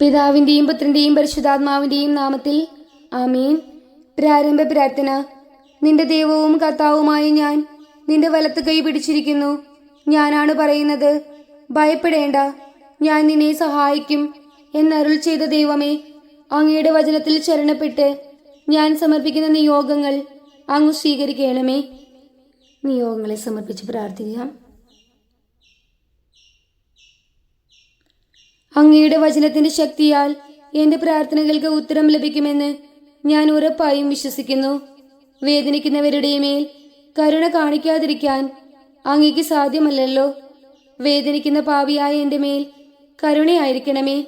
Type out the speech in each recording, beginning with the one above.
പിതാവിന്റെയും പുത്രന്റെയും പരിശുദ്ധാത്മാവിന്റെയും നാമത്തിൽ ആമീൻ. പ്രാരംഭ പ്രാർത്ഥന. നിന്റെ ദൈവവും കർത്താവുമായി ഞാൻ നിന്റെ വലത്ത് കൈ പിടിച്ചിരിക്കുന്നു. ഞാനാണ് പറയുന്നത് ഭയപ്പെടേണ്ട ഞാൻ നിന്നെ സഹായിക്കും എന്നരുൾ ചെയ്ത ദൈവമേ അങ്ങയുടെ വചനത്തിൽ ശരണപ്പെട്ട് ഞാൻ സമർപ്പിക്കുന്ന നിയോഗങ്ങൾ അങ്ങ് സ്വീകരിക്കണമേ. നിയോഗങ്ങളെ സമർപ്പിച്ച് പ്രാർത്ഥിക്കാം. അങ്ങയുടെ വചനത്തിന്റെ ശക്തിയാൽ എന്റെ പ്രാർത്ഥനകൾക്ക് ഉത്തരം ലഭിക്കുമെന്ന് ഞാൻ ഉറപ്പായും വിശ്വസിക്കുന്നു. വേദനിക്കുന്നവരുടെ മേൽ കരുണ കാണിക്കാതിരിക്കാൻ അങ്ങയ്ക്ക് സാധ്യമല്ലല്ലോ. വേദനിക്കുന്ന പാവിയായ എന്റെ മേൽ കരുണയായിരിക്കണമേ.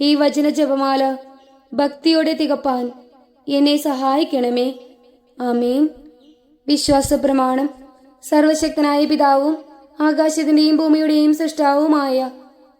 ഈ വചന ജപമാല ഭക്തിയോടെ തികപ്പാൻ എന്നെ സഹായിക്കണമേ. ആമേൻ. വിശ്വാസ പ്രമാണം സർവശക്തനായ പിതാവും ആകാശത്തിന്റെയും ഭൂമിയുടെയും സൃഷ്ടാവുമായ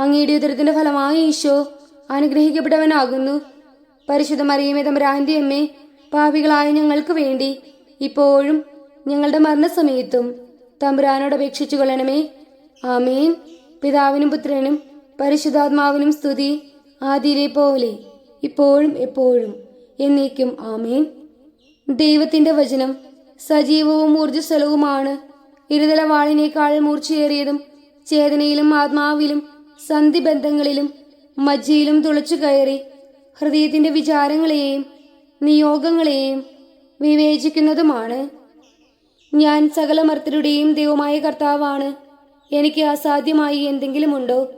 അങ്ങയുടെ ഉദരത്തിന്റെ ഫലമായ ഈശോ അനുഗ്രഹിക്കപ്പെട്ടവനാകുന്നു. പരിശുദ്ധ മറിയമേ തമ്പുരാന്റെ അമ്മേ പാപികളായ ഞങ്ങൾക്ക് വേണ്ടി ഇപ്പോഴും ഞങ്ങളുടെ മരണസമയത്തും തമ്പുരാനോട് അപേക്ഷിച്ചു കൊള്ളണമേ. ആമേൻ. പിതാവിനും പുത്രനും പരിശുദ്ധാത്മാവിനും സ്തുതി ആദിയിലെ പോലെ ഇപ്പോഴും എപ്പോഴും എന്നേക്കും ആമീൻ. ദൈവത്തിന്റെ വചനം സജീവവും ഊർജസ്വലവുമാണ്. ഇരുതല വാളിനേക്കാൾ മൂർച്ചയേറിയതും ചേതനയിലും ആത്മാവിലും സന്ധിബന്ധങ്ങളിലും മജ്ജയിലും തുളച്ചു കയറി ഹൃദയത്തിന്റെ വിചാരങ്ങളെയും നിയോഗങ്ങളെയും വിവേചിക്കുന്നതുമാണ്. ഞാൻ സകല മർത്തരുടെയും ദൈവമായ കർത്താവാണ്. എനിക്ക് അസാധ്യമായി എന്തെങ്കിലുമുണ്ടോ?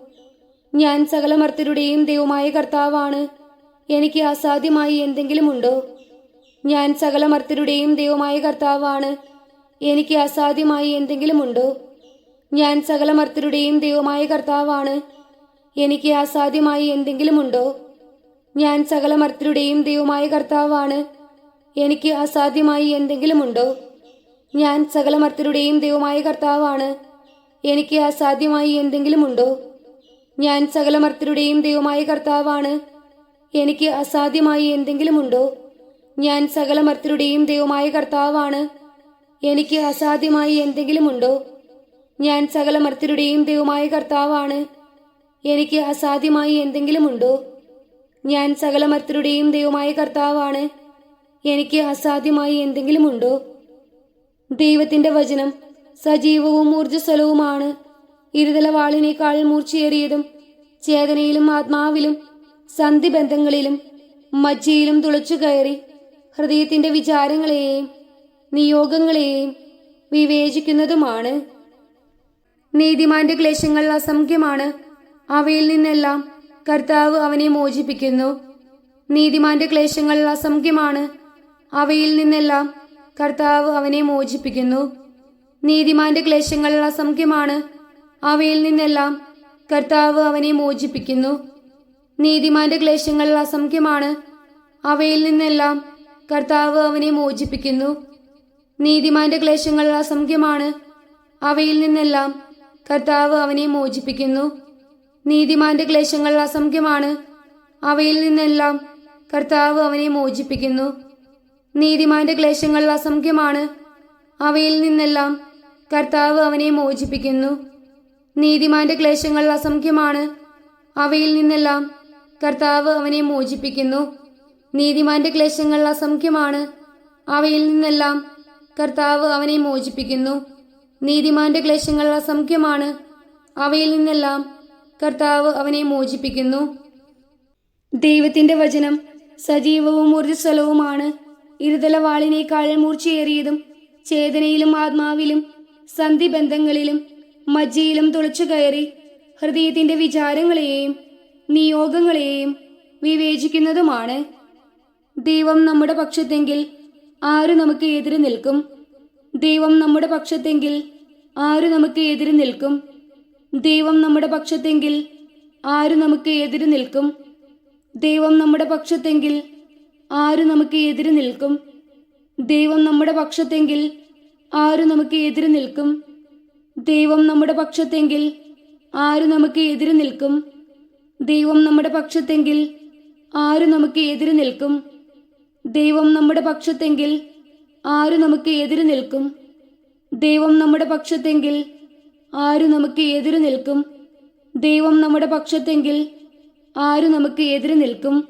ഞാൻ സകല മർത്തരുടെയും ദൈവമായ കർത്താവാണ്. എനിക്ക് അസാധ്യമായി എന്തെങ്കിലുമുണ്ടോ? ഞാൻ സകല മർത്തരുടെയും ദൈവമായ കർത്താവാണ്. എനിക്ക് അസാധ്യമായി എന്തെങ്കിലുമുണ്ടോ? ഞാൻ സകല മർത്തരുടെയും ദൈവമായ കർത്താവാണ്. എനിക്ക് അസാധ്യമായി എന്തെങ്കിലുമുണ്ടോ? ഞാൻ സകല മർത്തരുടെയും ദൈവമായ കർത്താവാണ്. എനിക്ക് അസാധ്യമായി എന്തെങ്കിലുമുണ്ടോ? ഞാൻ സകല മർത്തരുടെയും ദൈവമായ കർത്താവാണ്. എനിക്ക് അസാധ്യമായി എന്തെങ്കിലുമുണ്ടോ? ഞാൻ സകല മർത്തരുടെയും ദൈവമായ കർത്താവാണ്. എനിക്ക് അസാധ്യമായി എന്തെങ്കിലുമുണ്ടോ? ഞാൻ സകല മർത്തരുടെയും ദൈവമായ കർത്താവാണ്. എനിക്ക് അസാധ്യമായി എന്തെങ്കിലുമുണ്ടോ? ഞാൻ സകല മർത്തരുടെയും ദൈവമായ കർത്താവാണ്. എനിക്ക് അസാധ്യമായി എന്തെങ്കിലും ഉണ്ടോ ഞാൻ സകല മർത്തരുടെയും ദൈവമായ കർത്താവാണ്. എനിക്ക് അസാധ്യമായി എന്തെങ്കിലും ഉണ്ടോ ദൈവത്തിന്റെ വചനം സജീവവും ഊർജസ്വലവുമാണ്. ഇരുതല വാളിനേക്കാൾ മൂർച്ചയേറിയതും ചേതനയിലും ആത്മാവിലും സന്ധിബന്ധങ്ങളിലും മജ്ജയിലും തുളച്ചു കയറി ഹൃദയത്തിന്റെ വിചാരങ്ങളെയും നിയോഗങ്ങളെയും വിവേചിക്കുന്നതുമാണ്. നീതിമാന്റെ ക്ലേശങ്ങൾ അസംഖ്യമാണ്. അവയിൽ നിന്നെല്ലാം കർത്താവ് അവനെ മോചിപ്പിക്കുന്നു. നീതിമാന്റെ ക്ലേശങ്ങൾ അസംഖ്യമാണ്. അവയിൽ നിന്നെല്ലാം കർത്താവ് അവനെ മോചിപ്പിക്കുന്നു. നീതിമാന്റെ ക്ലേശങ്ങൾ അസംഖ്യമാണ്. അവയിൽ നിന്നെല്ലാം കർത്താവ് അവനെ മോചിപ്പിക്കുന്നു. നീതിമാന്റെ ക്ലേശങ്ങൾ അസംഖ്യമാണ്. അവയിൽ നിന്നെല്ലാം കർത്താവ് അവനെ മോചിപ്പിക്കുന്നു. നീതിമാന്റെ ക്ലേശങ്ങൾ അസംഖ്യമാണ്. അവയിൽ നിന്നെല്ലാം കർത്താവ് അവനെ മോചിപ്പിക്കുന്നു. നീതിമാന്റെ ക്ലേശങ്ങൾ അസംഖ്യമാണ്. അവയിൽ നിന്നെല്ലാം കർത്താവ് അവനെ മോചിപ്പിക്കുന്നു. നീതിമാന്റെ ക്ലേശങ്ങൾ അസംഖ്യമാണ്. അവയിൽ നിന്നെല്ലാം കർത്താവ് അവനെ മോചിപ്പിക്കുന്നു. നീതിമാന്റെ ക്ലേശങ്ങൾ അസംഖ്യമാണ്. അവയിൽ നിന്നെല്ലാം കർത്താവ് അവനെ മോചിപ്പിക്കുന്നു. നീതിമാന്റെ ക്ലേശങ്ങൾ അസംഖ്യമാണ്. അവയിൽ നിന്നെല്ലാം കർത്താവ് അവനെ മോചിപ്പിക്കുന്നു. നീതിമാന്റെ ക്ലേശങ്ങൾ അസംഖ്യമാണ്. അവയിൽ നിന്നെല്ലാം കർത്താവ് അവനെ മോചിപ്പിക്കുന്നു. ദൈവത്തിന്റെ വചനം സജീവവും ഊർജസ്വലവുമാണ്. ഇരുതല വാളിനേക്കാൾ മൂർച്ചയേറിയതും ചേതനയിലും ആത്മാവിലും സന്ധിബന്ധങ്ങളിലും മജ്ജയിലും തുളച്ചു കയറി ഹൃദയത്തിന്റെ വിചാരങ്ങളെയും നിയോഗങ്ങളെയും വിവേചിക്കുന്നതുമാണ്. ദൈവം നമ്മുടെ പക്ഷത്തെങ്കിൽ ആര് നമുക്ക് എതിര് നിൽക്കും? ദൈവം നമ്മുടെ പക്ഷത്തെങ്കിൽ ആരു നമുക്ക് എതിര് നിൽക്കും? ദൈവം നമ്മുടെ പക്ഷത്തെങ്കിൽ ആര് നമുക്ക് എതിര് നിൽക്കും? ദൈവം നമ്മുടെ പക്ഷത്തെങ്കിൽ ആര് നമുക്ക് എതിര് നിൽക്കും? ദൈവം നമ്മുടെ പക്ഷത്തെങ്കിൽ ആര് നമുക്ക് എതിര് നിൽക്കും? ദൈവം നമ്മുടെ പക്ഷത്തെങ്കിൽ ആര് നമുക്ക് എതിര് നിൽക്കും? ദൈവം നമ്മുടെ പക്ഷത്തെങ്കിൽ ആര് നമുക്ക് എതിര് നിൽക്കും? ദൈവം നമ്മുടെ പക്ഷത്തെങ്കിൽ ആര് നമുക്ക് എതിര് നിൽക്കും? ദൈവം നമ്മുടെ പക്ഷത്തെങ്കിൽ ആരു നമുക്ക് എതിര് നിൽക്കും? ദൈവം നമ്മുടെ പക്ഷത്തെങ്കിൽ ആരു നമുക്ക് എതിര് നിൽക്കും?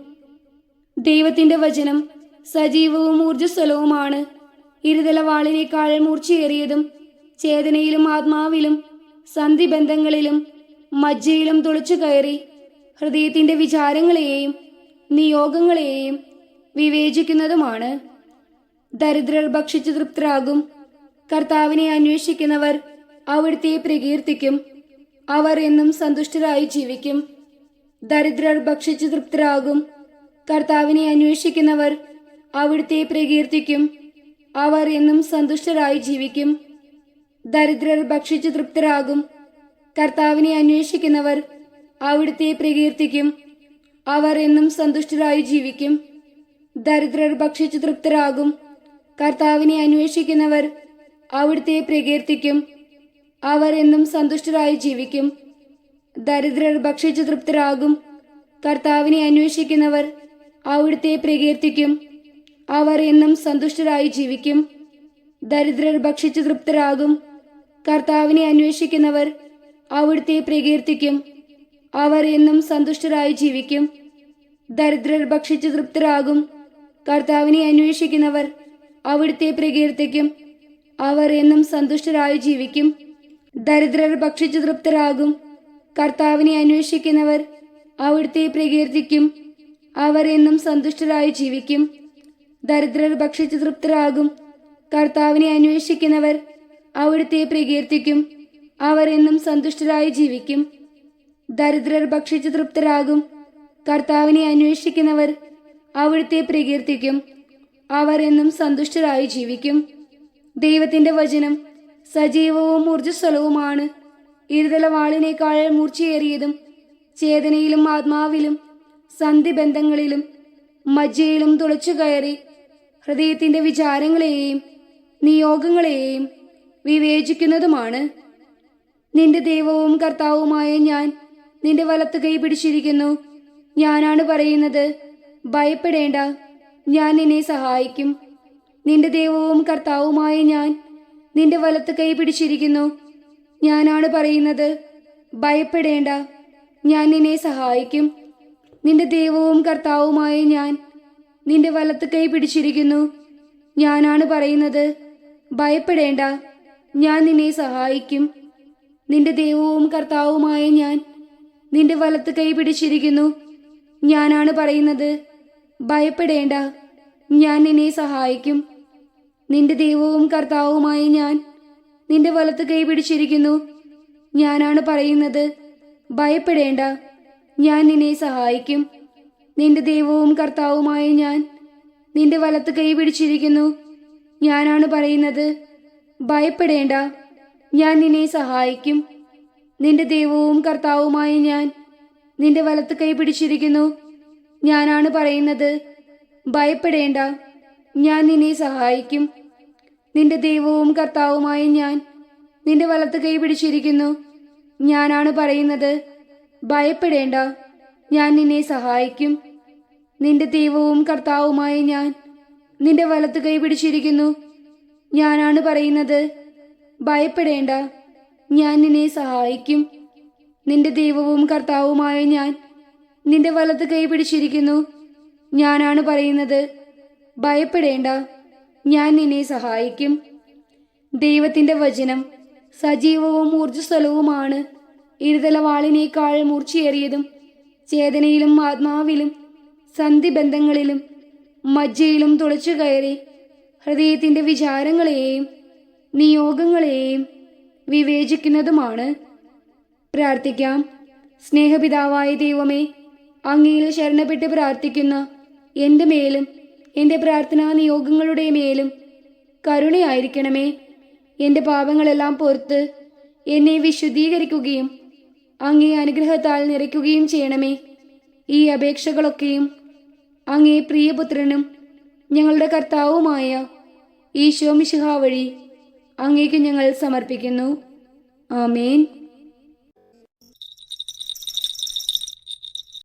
ദൈവത്തിന്റെ വചനം സജീവവും ഊർജസ്വലവുമാണ്. ഇരുതല മൂർച്ചയേറിയതും ചേതനയിലും ആത്മാവിലും സന്ധിബന്ധങ്ങളിലും മജ്ജയിലും തുളച്ചു കയറി ഹൃദയത്തിന്റെ വിചാരങ്ങളെയും നിയോഗങ്ങളെയും വിവേചിക്കുന്നതുമാണ്. ദരിദ്രർ ഭക്ഷിച്ചു തൃപ്തരാകും. കർത്താവിനെ അന്വേഷിക്കുന്നവർ അവിടുത്തെ പ്രകീർത്തിക്കും അവർ എന്നും സന്തുഷ്ടരായി ജീവിക്കും. ദരിദ്രർ ഭക്ഷിച്ചു തൃപ്തരാകും. കർത്താവിനെ അന്വേഷിക്കുന്നവർ അവിടുത്തെ പ്രകീർത്തിക്കും അവർ എന്നും സന്തുഷ്ടരായി ജീവിക്കും. ദരിദ്രർ ഭക്ഷിച്ചു തൃപ്തരാകും. കർത്താവിനെ അന്വേഷിക്കുന്നവർ അവിടുത്തെ പ്രകീർത്തിക്കും അവർ എന്നും സന്തുഷ്ടരായി ജീവിക്കും. ദരിദ്രർ ഭക്ഷിച്ചു തൃപ്തരാകും. കർത്താവിനെ അന്വേഷിക്കുന്നവർ അവിടുത്തെ പ്രകീർത്തിക്കും അവർ എന്നും സന്തുഷ്ടരായി ജീവിക്കും. ദരിദ്രർ ഭക്ഷിച്ചു തൃപ്തരാകും കർത്താവിനെ അന്വേഷിക്കുന്നവർ അവിടുത്തെ പ്രകീർത്തിക്കും അവർ എന്നും സന്തുഷ്ടരായി ജീവിക്കും. ദരിദ്രർ ഭക്ഷിച്ചു തൃപ്തരാകും കർത്താവിനെ അന്വേഷിക്കുന്നവർ അവിടുത്തെ പ്രകീർത്തിക്കും അവർ എന്നും സന്തുഷ്ടരായി ജീവിക്കും. ദരിദ്രർ ഭക്ഷിച്ചു തൃപ്തരാകും കർത്താവിനെ അന്വേഷിക്കുന്നവർ അവിടുത്തെ പ്രകീർത്തിക്കും അവർ എന്നും സന്തുഷ്ടരായി ജീവിക്കും. ദരിദ്രർ ഭക്ഷിച്ചു തൃപ്തരാകും കർത്താവിനെ അന്വേഷിക്കുന്നവർ അവിടുത്തെ പ്രകീർത്തിക്കും. അവർ എന്നും സന്തുഷ്ടരായി ജീവിക്കും. ദരിദ്രർ ഭക്ഷിച്ചു തൃപ്തരാകും കർത്താവിനെ അന്വേഷിക്കുന്നവർ അവിടുത്തെ പ്രകീർത്തിക്കും. അവർ എന്നും സന്തുഷ്ടരായി ജീവിക്കും. ദരിദ്രർ ഭക്ഷിച്ചു തൃപ്തരാകും കർത്താവിനെ അന്വേഷിക്കുന്നവർ അവിടുത്തെ പ്രകീർത്തിക്കും. അവർ എന്നും സന്തുഷ്ടരായി ജീവിക്കും. ദൈവത്തിന്റെ വചനം സജീവവും ഊർജസ്വലവുമാണ്. ഇരുതല വാളിനേക്കാൾ മൂർച്ചയേറിയതും ചേതനയിലും ആത്മാവിലും സന്ധിബന്ധങ്ങളിലും മജ്ജയിലും തുളച്ചു കയറി ഹൃദയത്തിന്റെ വിചാരങ്ങളെയും നിയോഗങ്ങളെയും വിവേചിക്കുന്നതുമാണ്. നിന്റെ ദൈവവും കർത്താവുമായ ഞാൻ നിന്റെ വലത്ത് കൈ പിടിച്ചിരിക്കുന്നു. ഞാനാണ് പറയുന്നത്. ഭയപ്പെടേണ്ട. ഞാൻ നിന്നെ സഹായിക്കും. നിന്റെ ദൈവവും കർത്താവുമായ ഞാൻ നിന്റെ വലത്ത് കൈ പിടിച്ചിരിക്കുന്നു. ഞാനാണ് പറയുന്നത് ഭയപ്പെടേണ്ട. ഞാൻ നിന്നെ സഹായിക്കും. നിന്റെ ദൈവവും കർത്താവുമായ ഞാൻ നിന്റെ വലത്ത് കൈ പിടിച്ചിരിക്കുന്നു. ഞാനാണ് പറയുന്നത് ഭയപ്പെടേണ്ട. ഞാൻ നിന്നെ സഹായിക്കും. നിന്റെ ദൈവവും കർത്താവുമായ ഞാൻ നിന്റെ വലത്ത് കൈ പിടിച്ചിരിക്കുന്നു. ഞാനാണ് പറയുന്നത് ഭയപ്പെടേണ്ട. ഞാൻ നിന്നെ സഹായിക്കും. നിന്റെ ദൈവവും കർത്താവുമായി ഞാൻ നിന്റെ വലത്ത് കൈ പിടിച്ചിരിക്കുന്നു. ഞാനാണ് പറയുന്നത് ഭയപ്പെടേണ്ട. ഞാൻ നിന്നെ സഹായിക്കും. നിന്റെ ദൈവവും കർത്താവുമായ ഞാൻ നിന്റെ വലത്ത് കൈ പിടിച്ചിരിക്കുന്നു. ഞാനാണ് പറയുന്നത് ഭയപ്പെടേണ്ട. ഞാൻ നിന്നെ സഹായിക്കും. നിന്റെ ദൈവവും കർത്താവുമായ ഞാൻ നിന്റെ വലത്ത് കൈ പിടിച്ചിരിക്കുന്നു. ഞാനാണ് പറയുന്നത് ഭയപ്പെടേണ്ട. ഞാൻ നിന്നെ സഹായിക്കും. നിന്റെ ദൈവവും കർത്താവുമായ ഞാൻ നിന്റെ വലത്ത് കൈ പിടിച്ചിരിക്കുന്നു. ഞാനാണ് പറയുന്നത്. ഭയപ്പെടേണ്ട. ഞാൻ നിന്നെ സഹായിക്കും. നിന്റെ ദൈവവും കർത്താവുമായ ഞാൻ നിന്റെ വലത്ത് കൈ പിടിച്ചിരിക്കുന്നു. ഞാനാണ് പറയുന്നത്. ഭയപ്പെടേണ്ട. ഞാൻ നിന്നെ സഹായിക്കും. നിന്റെ ദൈവവും കർത്താവുമായ ഞാൻ നിന്റെ വലത്ത് കൈ പിടിച്ചിരിക്കുന്നു. ഞാനാണ് പറയുന്നത്. ഭയപ്പെടേണ്ട. ഞാൻ നിന്നെ സഹായിക്കും. ദൈവത്തിന്റെ വചനം സജീവവും ഊർജസ്വലവുമാണ്. ഇരുതലവാളിനേക്കാൾ മൂർച്ചയേറിയതും ചേതനയിലും ആത്മാവിലും സന്ധിബന്ധങ്ങളിലും മജ്ജയിലും തുളച്ചു കയറി ഹൃദയത്തിന്റെ വിചാരങ്ങളെയും നിയോഗങ്ങളെയും വിവേചിക്കുന്നതുമാണ്. പ്രാർത്ഥിക്കാം. സ്നേഹപിതാവായ ദൈവമേ അങ്ങയിൽ ശരണപ്പെട്ട് പ്രാർത്ഥിക്കുന്ന എന്റെ മേലും എന്റെ പ്രാർത്ഥനാ നിയോഗങ്ങളുടെ മേലും കരുണയായിരിക്കണമേ. എന്റെ പാപങ്ങളെല്ലാം പുറത്ത് എന്നെ വിശുദ്ധീകരിക്കുകയും അങ്ങേ അനുഗ്രഹത്താൽ നിറയ്ക്കുകയും ചെയ്യണമേ. ഈ അപേക്ഷകളൊക്കെയും അങ്ങേ പ്രിയപുത്രനും ഞങ്ങളുടെ കർത്താവുമായ ഈശോ മിശിഹ വഴി അങ്ങേക്ക് ഞങ്ങൾ സമർപ്പിക്കുന്നു. ആമേൻ.